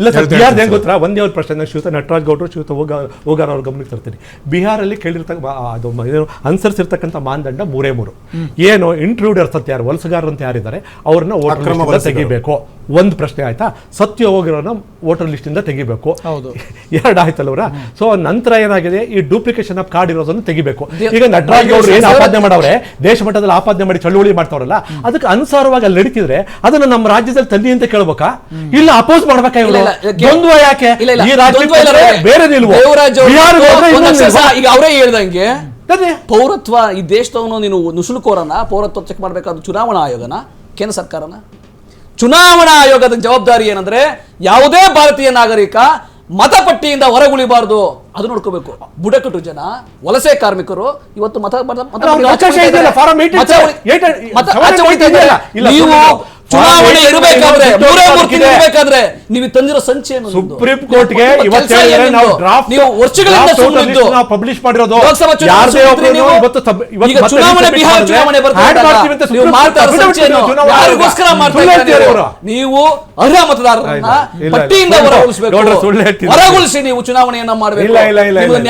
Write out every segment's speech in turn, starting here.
ಇಲ್ಲ ಸರ್ ಬಿಹಾರ್ದು ಹೆಂಗ್ ಗೊತ್ತಾ? ಒಂದೇ ಒಂದು ಪ್ರಶ್ನೆ ನಾನು ಶ್ರೀಯುತ ನಟರಾಜ್ ಗೌಡರು ಶಿವತ ಹೋಗ ಹೋಗಾರ ಅವ್ರ ಗಮನಕ್ಕೆ ತರ್ತೀನಿ. ಬಿಹಾರಲ್ಲಿ ಕೇಳಿರ್ತಕ್ಕ ಅದು ಏನು ಅನುಸರಿಸಿರ್ತಕ್ಕಂಥ ಮಾನದಂಡ ಮೂರೇ ಮೂರು. ಏನು ಇಂಟ್ರೂಡರ್ಸ್ ಅಂತ ಯಾರು ವಲಸಗಾರರು ಅಂತ ಯಾರಿದ್ದಾರೆ ಅವ್ರನ್ನ ವೋಟರ್. ತೆಗಿಬೇಕು. ಒಂದು ಪ್ರಶ್ನೆ ಆಯ್ತಾ? ಸತ್ಯ ಹೋಗಿರೋನ ವೋಟರ್ ಲಿಸ್ಟಿಂದ ತೆಗಿಬೇಕು. ಹೌದು. ಎರಡು ಆಯ್ತಲ್ಲವರ ಸೊ ನಂತರ ಏನಾಗಿದೆ? ಈ ಡೂಪ್ಲಿಕೇಶನ್ ಆಫ್ ಕಾರ್ಡ್ ಇರೋದನ್ನು ತೆಗಿಬೇಕು. ಈಗ ನಟರಾಜ್ ಗೌಡರು ಏನು ಆಪಾದನೆ ಮಾಡವ್ರೆ? ದೇಶ ಮಟ್ಟದಲ್ಲಿ ಆಪಾದನೆ ಮಾಡಿ ಚಳುವಳಿ ಮಾಡ್ತಾವ್ರಲ್ಲ? ಅದಕ್ಕೆ ಅನುಸಾರವಾಗಿ ಅಲ್ಲಿ ನಡೀತಿದ್ರೆ ಅದನ್ನ ನಮ್ಮ ರಾಜ್ಯದಲ್ಲಿ ತನ್ನಿ ಅಂತ ಕೇಳ್ಬೇಕಾ? ಇಲ್ಲ ಅಪೋಸ್ ಮಾಡ್ಬೇಕಾ ಇವರು? ದ್ವಂದ್ವ ಯಾಕೆ? ಈ ರಾಜ್ಯಕ್ಕೆ. ಬೇರೆ ನಿಲ್ವು. ಈಗ ಅವರೇ ಹೇಳ್ದಂಗೆ. ಪೌರತ್ವ ಈ ದೇಶದವನು ನೀನು ನುಸುಳುಕೋರನ ಪೌರತ್ವ ಚೆಕ್ ಮಾಡಬೇಕಾದ ಚುನಾವಣಾ ಆಯೋಗನ ಕೇಂದ್ರ ಸರ್ಕಾರನ. ಚುನಾವಣಾ ಆಯೋಗದ ಜವಾಬ್ದಾರಿ ಏನಂದ್ರೆ ಯಾವುದೇ ಭಾರತೀಯ ನಾಗರಿಕ ಮತಪಟ್ಟಿಯಿಂದ ಹೊರಗುಳಿಬಾರದು. ಅದು ನೋಡ್ಕೋಬೇಕು. ಬುಡಕಟ್ಟು ಜನ ವಲಸೆ ಕಾರ್ಮಿಕರು ಇವತ್ತು ಮತ ನೀವು ಚುನಾವಣೆ ಇರಬೇಕಾದ್ರೆ. ಮೂರೇ ಮೂರು ತಿಂಗಳು ಇರಬೇಕಾದ್ರೆ ನೀವು ತಂದಿರೋ ಸಂಚಿ ಏನು ನಿಮ್ದು? ಸುಪ್ರೀಂ ಕೋರ್ಟ್ಗೆ ಇವತ್ತು ಕೆಲ್ಸ ಹೇಳಿದ್ರೆ ಏನಿದು? ನಾವು ಡ್ರಾಫ್ಟ್ ನೀವು ವರ್ಷಗಳಿಂದ ಸುಮ್ಮನಿದ್ದು ನಾವು ಪಬ್ಲಿಷ್ ಮಾಡಿರೋದು ಲೋಕಸಭಾ ಚುನಾವಣೆ ಯಾರದೇ ಸುಮ್ನಿದ್ರಿ ನೀವು? ಇವತ್ತು ಸಬ್- ಇವತ್ತು ಈಗ ಮತ್ತೆ ಚುನಾವಣೆ resubmit ಬಿಹಾರ ಮಾಡಿದ್ರೆ ಚುನಾವಣೆ ಬರ್ತಾ add ಮಾಡ್ತೀವಿ ಅಂತ ನೀವು ಸುಪ್ರೀಂ ಮಾಡ್ತಾ ಇರೋ? ಚುನಾವಣಾ. ಯಾರಿಗೋಸ್ಕರ ಸುಳ್ಳು ಹೇಳ್ತೀರಾ ನೀವು? ಇವರು? ನೀವು ಅರ್ಹ ಮತದಾರರನ್ನ ಇಲ್ಲ, ಇಲ್ಲ. ಪಟ್ಟಿಯಿಂದ ಸುಳ್ಳು. ಹೊರಗುಳಿಸಬೇಕು ಗೌಡ್ರೆ, ಸುಳ್ಳು ಹೇಳ್ತಿದ್ದಾರೆ. ಹೊರಗುಳಿಸಿ ನೀವು ಚುನಾವಣೆಯನ್ನ ಮಾಡಬೇಕು ಇಲ್ಲ, ಇಲ್ಲ, ಇಲ್ಲ, ಸುಳ್ಳು. ಸುಳ್ಳು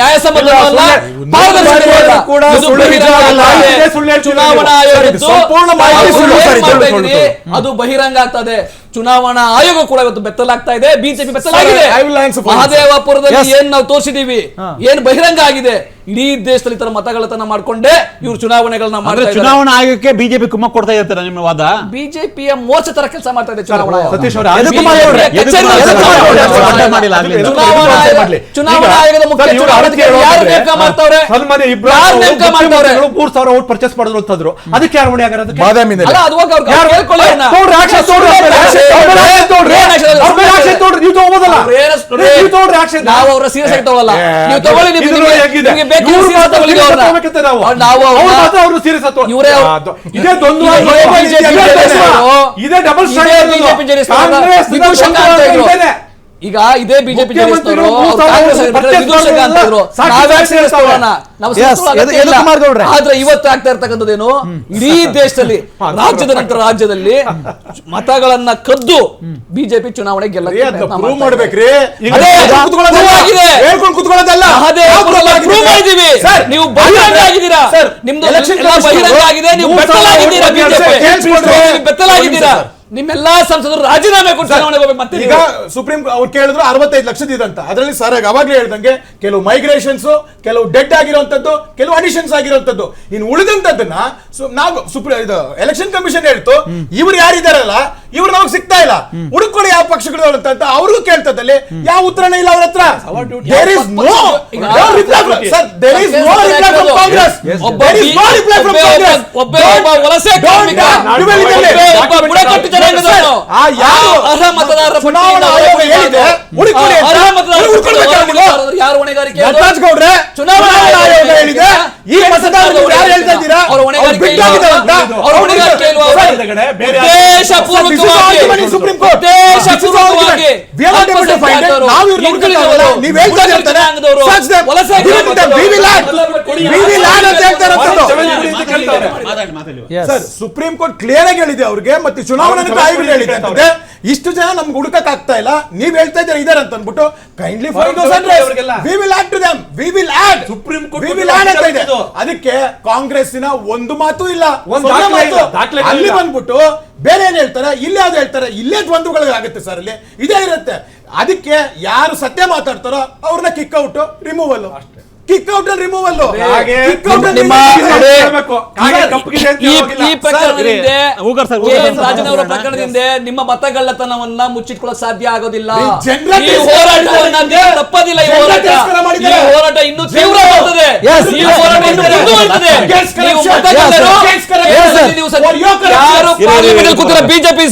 ಕೂಡ ಸುಳ್ಳು ಬಹಿರಂಗ ವಿಚಾರ ಅಲ್ಲ. ಇದೇ ಸುಳ್ಳು ಚುನಾವಣಾ ನೀವು. ಆಯೋಗದ್ದು ಸಂಪೂರ್ಣ ಮಾಹಿತಿ ತಾವು ಸುಳ್ಳು ಏನ್ ಮಾಡ್ತಾ ಸುಳ್ಳು, ಇದ್ದೀರಿ? ಸುಳ್ಳು. ಅದು ಬಹಿರಂಗ ಆಗ್ತದೆ ಚುನಾವಣಾ ಆಯೋಗ ಕೂಡ ಇವತ್ತು ಬೆತ್ತಲಾಗ್ತಾ ಇದೆ ಬಿಜೆಪಿ ಬೆತ್ತಲಾಗಿದೆ ಮಹದೇವಪುರದಲ್ಲಿ ಏನ್ ನಾವು ತೋರಿಸಿದೀವಿ ಏನ್ ಬಹಿರಂಗ ಆಗಿದೆ ಇಡೀ ದೇಶದಲ್ಲಿ ಈ ತರ ಮತಗಳತನ ಮಾಡ್ಕೊಂಡೆ ಇವ್ರು ಚುನಾವಣೆಗಳನ್ನ ಮಾಡ್ತಾರೆ ಮಾಡ್ತಾ ಇದ್ದಾರೆ. ಚುನಾವಣಾ ಆಯೋಗಕ್ಕೆ ಬಿಜೆಪಿ ಕುಮ್ಮಕ್ ಕೊಡ್ತಾ ಇರ್ತಾರೆ ನಿಮ್ಮ ವಾದ? ಬಿಜೆಪಿಯ ಮೋರ್ಚಾ ತರ ಕೆಲಸ ಮಾಡ್ತಾ ಇದೆ ಚುನಾವಣಾ ಚುನಾವಣಾ ಆಯೋಗದ ಮುಖ್ಯ ನೇಮಕ ಮಾಡ್ತಾವ್ರೆ? ಮಾಡ್ತಾವ್ರೆ? ಮೂರ್ ಸಾವಿರ ಓಟ್ ಪರ್ಚೇಸ್ ಮಾಡಿದ್ರು ಅಂತಂದ್ರು ಅದಕ್ಕೆ ಯಾರು ಹೊಣೆ ಆಗಿರೋದು ಅದಕ್ಕೆ ಅಲ್ಲ ಅದು ಹೋಗಿ ಅವ್ರು ಯಾರು? ಕೇಳ್ಕೊಳ್ಳಿ ಅವ್ರನ್ನ. ತೋಡ್ರಿ ನೀವು ತಗೋಬೋದಲ್ಲ ನೀವು ಅವ್ರ ಸೀರಿಯಸ್ ಆಗಿ ನೀವು ತಗೊಳ್ಳಿ, ನಿಮಗೆ ಬೇಕು ತಗೊಳ್ಳಿ ನಾವು. ಅವ್ರು ಅವ್ರು ಇವರೇ ಇದೇ ದ್ವಂದ್ವ ಇದೇ ಡಬಲ್ ಇದೇ ಬಿಜೆಪಿ ಜೆಡಿಎಸ್ ಈಗ ಇದೇ ಬಿಜೆಪಿ. ಆದ್ರೆ ಇವತ್ತು ಆಗ್ತಾ ಇರ್ತಕ್ಕಂಥದ್ದೇನು ಇಡೀ ದೇಶದಲ್ಲಿ ರಾಜ್ಯದ ನಂತರ ರಾಜ್ಯದಲ್ಲಿ ಮತಗಳನ್ನ ಕದ್ದು ಬಿಜೆಪಿ ಚುನಾವಣೆ ನೀವು ಬಹಿರಂಗ ಆಗಿದ್ದೀರಾ? ನಿಮ್ದು ಬಹಿರಂಗ ಆಗಿದೆ ನೀವು ಬೆತ್ತಲಾಗಿದ್ದೀರಾ ಬಿಜೆಪಿ. ನಿಮ್ಮೆಲ್ಲಾ ಸಂಸದರು ರಾಜೀನಾಮೆ ಕೊಟ್ಟು ಚುನಾವಣೆಗೆ ಹೋಗ್ಬೇಕು ಮತ್ತೆ ಈಗ. ಸುಪ್ರೀಂ ಅವ್ರು ಕೇಳಿದ್ರು ಅರವತ್ತೈದು ಲಕ್ಷದ ಇದಂತ. ಅದರಲ್ಲಿ ಸರ್ ಅವಾಗಲೇ ಹೇಳ್ದಂಗೆ ಕೆಲವು ಮೈಗ್ರೇಷನ್ಸ್ ಕೆಲವು ಡೆಡ್ ಆಗಿರುವಂತದ್ದು ಕೆಲವು ಅಡಿಷನ್ಸ್ ಆಗಿರುವಂತದ್ದು ಇನ್ನು ಉಳಿದಂತದ್ದನ್ನ ಸು- ನಾವು ಸುಪ್ರೀಂ ಇದು ಎಲೆಕ್ಷನ್ ಕಮಿಷನ್ ಹೇಳ್ತು ಇವ್ರು ಯಾರಿದಾರಲ್ಲ ಇವ್ರು ನಮಗೆ ಸಿಗ್ತಾ ಇಲ್ಲ. ಹುಡುಕೊಳ್ಳಿ ಯಾವ ಪಕ್ಷಗಳು ಅಂತ ಅಂತ ಅವ್ರಿಗೂ ಕೇಳ್ತದಲ್ಲಿ ಯಾವ ಉತ್ತರನೇ ಇಲ್ಲ ಅವ್ರ ಹತ್ರ. There is no sir there is no reply from Congress ಒಬ್ಬ there is no reply from ಒಬ್ಬ- ಕಾಂಗ್ರೆಸ್ ಒಬ್ಬ- ಒಬ್ಬ ವಲಸೆ ಒಬ್ಬ ಬುಡಕಟ್ಟು ಜನಾಂಗದವನು, ಆ ಯಾರು ಆ ಅರ್ಹ ಮತದಾರರ ಚುನಾವಣಾ ಪಟ್ಟಿಯಿಂದ ಆಯೋಗ ಹೇಳಿದೆ ಹುಡುಕೊಳ್ಳಿ ಆ ಅಂತ. ಅರ್ಹ ಮತದಾರರ ನೀವು ಪಟ್ಟಿಯಿಂದ ಹುಡುಕೊಳ್ಬೇಕಾ ಹೊರಗೆ ನೀವು? ಯಾರು ಹೊಣೆಗಾರಿಕೆ ಅದು? ನಟರಾಜ್ ಗೌಡ್ರೆ ಚುನಾವಣಾ ಚುನಾವಣಾ ಆಯೋಗ ಹೇಳಿದೆ ಈ ಕೇಂದ್ರ ಮತದಾರರು ಸರ್ಕಾರದವರು ಯಾರು ಹೇಳ್ತಾ ಇದ್ದೀರಾ ಅವ್ರ ಅವ್ರು ಹೊಣೆಗಾರಿಕೆ ಬಿಟ್ಟಾಗಿದ್ದಾರಂತ ಇಲ್ವಾ? ಅವ್ರ ಹೊಣೆಗಾರಿಕೆ ಇಲ್ವಾ? ಬೇರೆ ಉದ್ದೇಶಪೂರ್ವಕವಾಗಿ ಉದ್ದೇಶಪೂರ್ವಕವಾಗಿ We are not able to find it. ನಾವು ಇವ್ರನ್ನ ಹುಡುಕ್ತಾ ಇಲ್ಲ. ನೀವ್ ಹೇಳ್ತಾ ಇರ್ತಾರೆ. Search them. ವಲಸೆ Give it to them. We will act. We will act ಅಂತ ಹೇಳ್ತಾ ಇರೋಂಥದ್ದು. ಸರ್ ಸುಪ್ರೀಂ ಕೋರ್ಟ್ ಕ್ಲಿಯರ್ ಆಗಿ ಹೇಳಿದೆ ಅವ್ರಿಗೆ ಮತ್ತೆ ಚುನಾವಣಾ ಆಯೋಗ ಹೇಳಿದೆ ಅಂತಂದ್ರೆ ಇಷ್ಟು ಜನ ನಮ್ಗೆ ಹುಡುಕಕ್ ಆಗ್ತಾ ಇಲ್ಲ. ನೀವ್ ಹೇಳ್ತಾ ಇದ್ದಾರೆ ಇದಾರೆ ಅಂತ ಅಂದ್ಬಿಟ್ಟು kindly for. We will add to them we will add supreme court we will add ಅಂತ ಇದೆ. ಅದಕ್ಕೆ ಕಾಂಗ್ರೆಸ್ಸಿನ ಒಂದು ಮಾತು ಇಲ್ಲ. ಅಲ್ಲಿ. ಬಂದ್ಬಿಟ್ಟು ಬೇರೆ ಏನ್ ಹೇಳ್ತಾರೆ? ಇಲ್ಲೇ ಯಾವ್ದು ಹೇಳ್ತಾರೆ? ಇಲ್ಲೇ ದ್ವಂದ್ವಗಳು ಆಗುತ್ತೆ ಸರ್ ಅಲ್ಲಿ. ಇದೇ ಇರುತ್ತೆ. ಅದಕ್ಕೆ ಯಾರು ಸತ್ಯ ಮಾತಾಡ್ತಾರೋ ಅವ್ರನ್ನ kick out removal kick out removal ಈ ಈ ಪ್ರಕರಣದಿಂದ ನಿಮ್ಮ ಮತಗಳ್ಳತನವನ್ನ ಮುಚ್ಚಿಟ್ಕೊಳ್ಳಕ್ ಸಾಧ್ಯ ಆಗೋದಿಲ್ಲ ಈ ಹೋರಾಟವನ್ನ ತಪ್ಪದಿಲ್ಲ ಈ ಹೋರಾಟ ಈ ಹೋರಾಟ ಇನ್ನೂ ತೀವ್ರವಾಗುತ್ತದೆ. ಈ ಹೋರಾಟ ಇನ್ನೂ ಮುಂದುವರಿಯುತ್ತದೆ ನೀವು ಮತಗಳ್ಳರು ನೀವು. ಯಾರು ಪಾರ್ಲಿಮೆಂಟ್ ಕೂತಿರೋ ಬಿಜೆಪಿ.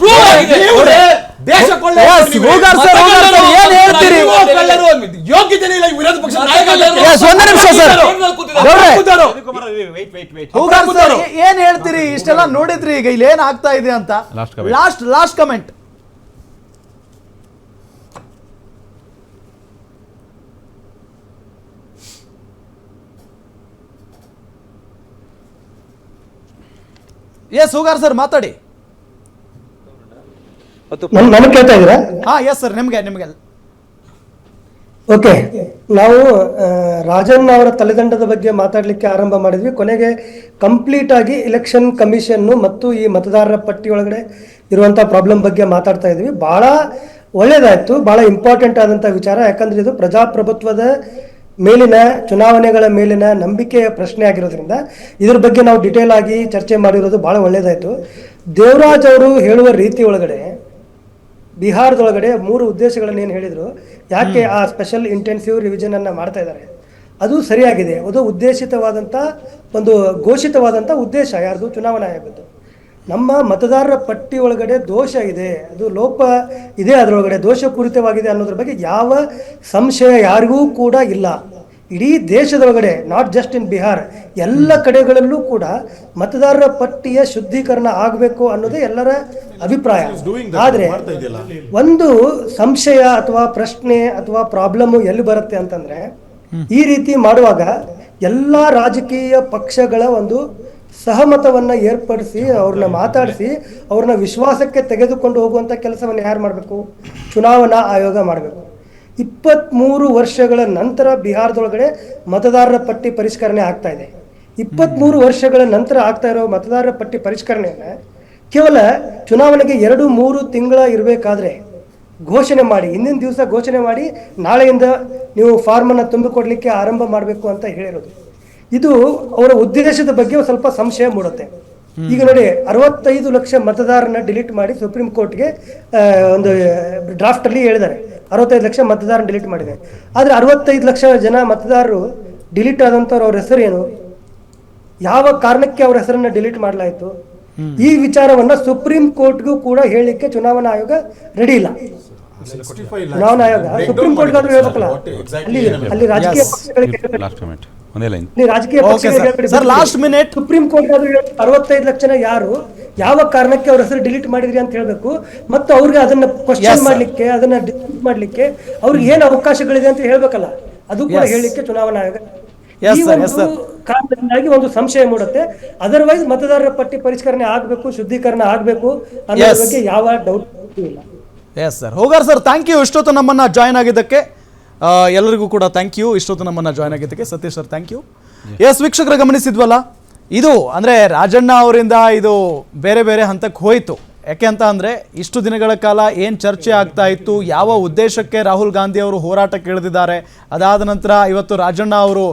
ಪ್ರೂವ್ ಆಗಿದೆ ದೇಶ ಕೊಳ್ಳೆ ಸರ್, ಉಗರ್ ಸರ್, ಏನ್ ಹೇಳ್ತೀರಿ? ನೀವು ಕಳ್ಳರು ಯೋಗ್ಯತೆ ಇಲ್ಲ ವಿರೋಧ ಪಕ್ಷ Yes, ಒಂದೇ ನಿಮಿಷ ಸರ್. ಏನ್ ಹೇಳ್ತೀರಿ? ಇಷ್ಟೆಲ್ಲ ನೋಡಿದ್ರಿ ಈಗ ಇಲ್ಲಿ ಏನ್ ಆಗ್ತಾ ಇದೆ ಅಂತ. Last last comment S Hugar sir ಮಾತಾಡಿ. ನಮಗೆ ಕೇಳ್ತಾ ಇದ್ದೀರಾ? ಹಾ ಎಸ್ ಸರ್ ನಿಮ್ಗೆ ನಿಮ್ಗೆ. ಓಕೆ, ನಾವು ರಾಜಣ್ಣ ಅವರ ತಲೆದಂಡದ ಬಗ್ಗೆ ಮಾತಾಡಲಿಕ್ಕೆ ಆರಂಭ ಮಾಡಿದ್ವಿ. ಕೊನೆಗೆ ಕಂಪ್ಲೀಟ್ ಆಗಿ ಇಲೆಕ್ಷನ್ ಕಮಿಷನ್ನು ಮತ್ತು ಈ ಮತದಾರರ ಪಟ್ಟಿ ಒಳಗಡೆ ಇರುವಂಥ ಪ್ರಾಬ್ಲಮ್ ಬಗ್ಗೆ ಮಾತಾಡ್ತಾ ಇದ್ವಿ. ಭಾಳ ಒಳ್ಳೆಯದಾಯಿತು ಭಾಳ ಇಂಪಾರ್ಟೆಂಟ್ ಆದಂಥ ವಿಚಾರ. ಯಾಕಂದ್ರೆ ಇದು ಪ್ರಜಾಪ್ರಭುತ್ವದ ಮೇಲಿನ, ಚುನಾವಣೆಗಳ ಮೇಲಿನ ನಂಬಿಕೆಯ ಪ್ರಶ್ನೆ ಆಗಿರೋದ್ರಿಂದ ಇದ್ರ ಬಗ್ಗೆ ನಾವು ಡಿಟೇಲ್ ಆಗಿ ಚರ್ಚೆ ಮಾಡಿರೋದು ಭಾಳ ಒಳ್ಳೆಯದಾಯಿತು ದೇವರಾಜ್ ಅವರು ಹೇಳುವ ರೀತಿ ಒಳಗಡೆ ಬಿಹಾರದೊಳಗಡೆ ಮೂರು ಉದ್ದೇಶಗಳನ್ನು ಏನು ಹೇಳಿದರು? ಯಾಕೆ ಆ ಸ್ಪೆಷಲ್ ಇಂಟೆನ್ಸಿವ್ ರಿವಿಷನ್ ಅನ್ನು ಮಾಡ್ತಾ ಇದ್ದಾರೆ? ಅದು ಸರಿಯಾಗಿದೆ. ಅದು ಉದ್ದೇಶಿತವಾದಂಥ ಒಂದು ಘೋಷಿತವಾದಂಥ ಉದ್ದೇಶ. ಯಾರ್ದು? ಚುನಾವಣಾ ಆಯೋಗದ್ದು. ನಮ್ಮ ಮತದಾರರ ಪಟ್ಟಿ ಒಳಗಡೆ ದೋಷ ಇದೆ. ಅದು ಲೋಪ ಇದೆ. ಅದರೊಳಗಡೆ ದೋಷಪೂರಿತವಾಗಿದೆ ಅನ್ನೋದ್ರ ಬಗ್ಗೆ ಯಾವ ಸಂಶಯ ಯಾರಿಗೂ ಕೂಡ ಇಲ್ಲ. ಇಡೀ ದೇಶದೊಳಗಡೆ ನಾಟ್ ಜಸ್ಟ್ ಇನ್ ಬಿಹಾರ್ ಎಲ್ಲ ಕಡೆಗಳಲ್ಲೂ ಕೂಡ ಮತದಾರರ ಪಟ್ಟಿಯ ಶುದ್ಧೀಕರಣ ಆಗಬೇಕು ಅನ್ನೋದೇ ಎಲ್ಲರ ಅಭಿಪ್ರಾಯ. ಆದರೆ ಒಂದು ಸಂಶಯ ಅಥವಾ ಪ್ರಶ್ನೆ ಅಥವಾ ಪ್ರಾಬ್ಲಮ್ ಎಲ್ಲಿ ಬರುತ್ತೆ ಅಂತಂದ್ರೆ ಈ ರೀತಿ ಮಾಡುವಾಗ ಎಲ್ಲ ರಾಜಕೀಯ ಪಕ್ಷಗಳ ಒಂದು ಸಹಮತವನ್ನ ಏರ್ಪಡಿಸಿ ಅವ್ರನ್ನ ಮಾತಾಡಿಸಿ ಅವ್ರನ್ನ ವಿಶ್ವಾಸಕ್ಕೆ ತೆಗೆದುಕೊಂಡು ಹೋಗುವಂತ ಕೆಲಸವನ್ನು ಯಾರು ಮಾಡಬೇಕು? ಚುನಾವಣಾ ಆಯೋಗ ಮಾಡಬೇಕು. ಇಪ್ಪತ್ತ್ಮೂರು ವರ್ಷಗಳ ನಂತರ ಬಿಹಾರದೊಳಗಡೆ ಮತದಾರರ ಪಟ್ಟಿ ಪರಿಷ್ಕರಣೆ ಆಗ್ತಾ ಇದೆ. ಇಪ್ಪತ್ತ್ಮೂರು ವರ್ಷಗಳ ನಂತರ ಆಗ್ತಾ ಇರೋ ಮತದಾರರ ಪಟ್ಟಿ ಪರಿಷ್ಕರಣೆ ಕೇವಲ ಚುನಾವಣೆಗೆ ಎರಡು ಮೂರು ತಿಂಗಳ ಇರಬೇಕಾದ್ರೆ ಘೋಷಣೆ ಮಾಡಿ ಇಂದಿನ ದಿವಸ ಘೋಷಣೆ ಮಾಡಿ ನಾಳೆಯಿಂದ ನೀವು ಫಾರ್ಮನ್ನು ತುಂಬಿಕೊಡ್ಲಿಕ್ಕೆ ಆರಂಭ ಮಾಡಬೇಕು ಅಂತ ಹೇಳಿರೋದು. ಇದು ಅವರ ಉದ್ದೇಶದ ಬಗ್ಗೆ ಸ್ವಲ್ಪ ಸಂಶಯ ಮೂಡುತ್ತೆ. ಈಗ ನೋಡಿ ಅರವತ್ತೈದು ಲಕ್ಷ ಮತದಾರನ ಡಿಲೀಟ್ ಮಾಡಿ ಸುಪ್ರೀಂ ಕೋರ್ಟ್ಗೆ ಒಂದು ಡ್ರಾಫ್ಟಲ್ಲಿ ಹೇಳಿದ್ದಾರೆ. ಅರವತ್ತೈದು ಲಕ್ಷ ಮತದಾರನ ಡಿಲೀಟ್ ಮಾಡಿದೆ. ಆದರೆ ಅರವತ್ತೈದು ಲಕ್ಷ ಜನ ಮತದಾರರು ಡಿಲೀಟ್ ಆದಂಥವ್ರು ಅವ್ರ ಹೆಸರು ಏನು? ಯಾವ ಕಾರಣಕ್ಕೆ ಅವ್ರ ಹೆಸರನ್ನ ಡಿಲೀಟ್ ಮಾಡಲಾಯಿತು? ಈ ವಿಚಾರವನ್ನ ಸುಪ್ರೀಂ ಕೋರ್ಟ್ಗೂ ಕೂಡ ಹೇಳಲಿಕ್ಕೆ ಚುನಾವಣಾ ಆಯೋಗ ರೆಡಿ ಇಲ್ಲ. ಚುನಾವಣಾ ಆಯೋಗ? ಸುಪ್ರೀಂ ಕೋರ್ಟ್ಗಾದ್ರೂ ಹೇಳಬೇಕಲ್ಲ? ಅಲ್ಲಿ ಅಲ್ಲಿ ರಾಜಕೀಯ ಪಕ್ಷಗಳಿಗೆ ಒಂದೇ ಲೈನ್ ರಾಜಕೀಯ minute. ಸುಪ್ರೀಂ ಕೋರ್ಟ್ ಅರವತ್ತೈದು ಲಕ್ಷ ಜನ ಯಾರು ಯಾವ ಕಾರಣಕ್ಕೆ ಅವ್ರ ಹೆಸರು ಡಿಲೀಟ್ ಮಾಡಿದ್ರಿ ಅಂತ ಹೇಳ್ಬೇಕು. ಮತ್ತು ಅವ್ರಿಗೆ ಅದನ್ನ ಕ್ವಶನ್ ಮಾಡ್ಲಿಕ್ಕೆ ಅದನ್ನ ಡಿಲೀಟ್ ಮಾಡ್ಲಿಕ್ಕೆ ಅವ್ರಿಗೆ ಏನು ಅವಕಾಶಗಳಿದೆ ಅಂತ ಹೇಳ್ಬೇಕಲ್ಲ? ಅದು ಕೂಡ. ಹೇಳಲಿಕ್ಕೆ ಚುನಾವಣಾ ಆಯೋಗ. ಈ ಒಂದು ಕಾರಣದಿಂದಾಗಿ ಒಂದು ಸಂಶಯ ಮೂಡುತ್ತೆ. ಅದರ್ವೈಸ್ ಮತದಾರರ ಪಟ್ಟಿ ಪರಿಷ್ಕರಣೆ ಆಗಬೇಕು ಶುದ್ಧೀಕರಣ ಆಗಬೇಕು ಅನ್ನೋದ್ರ. ಬಗ್ಗೆ ಯಾವ ಡೌಟ್ ಇಲ್ಲ. Yes sir Hugar sir thank you ಇಷ್ಟೊತ್ತು ನಮ್ಮನ್ನ ಜಾಯ್ನ್ ಆಗಿದ್ದಕ್ಕೆ ಎಲ್ಲರಿಗೂ ಕೂಡ ಥ್ಯಾಂಕ್ ಯು ಇಷ್ಟೊತ್ತು ನಮ್ಮನ್ನು ಜಾಯ್ನ್ ಆಗಿದ್ದಕ್ಕೆ Satish sir thank you yes ವೀಕ್ಷಕರ ಗಮನಿಸಿದ್ವಲ್ಲ, ಇದು ಅಂದರೆ ರಾಜಣ್ಣ ಅವರಿಂದ ಇದು ಬೇರೆ ಬೇರೆ ಹಂತಕ್ಕೆ ಹೋಯಿತು. ಯಾಕೆ ಅಂತ ಅಂದರೆ ಇಷ್ಟು ದಿನಗಳ ಕಾಲ ಏನು ಚರ್ಚೆ ಆಗ್ತಾ ಇತ್ತು, ಯಾವ ಉದ್ದೇಶಕ್ಕೆ ರಾಹುಲ್ ಗಾಂಧಿ ಅವರು ಹೋರಾಟ ಕೇಳಿದಿದ್ದಾರೆ, ಅದಾದ ನಂತರ ಇವತ್ತು ರಾಜಣ್ಣ ಅವರು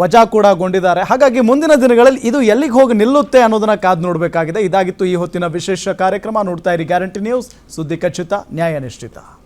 ವಜಾ ಕೂಡ ಗೊಂಡಿದ್ದಾರೆ. ಹಾಗಾಗಿ ಮುಂದಿನ ದಿನಗಳಲ್ಲಿ ಇದು ಎಲ್ಲಿಗೆ ಹೋಗಿ ನಿಲ್ಲುತ್ತೆ ಅನ್ನೋದನ್ನ ಕಾದು ನೋಡಬೇಕಾಗಿದೆ. ಇದಾಗಿತ್ತು ಈ ಹೊತ್ತಿನ ವಿಶೇಷ ಕಾರ್ಯಕ್ರಮ. ನೋಡ್ತಾ ಇರಿ ಗ್ಯಾರಂಟಿ ನ್ಯೂಸ್. ಸುದ್ದಿ ಖಚಿತ, ನ್ಯಾಯ ನಿಶ್ಚಿತ.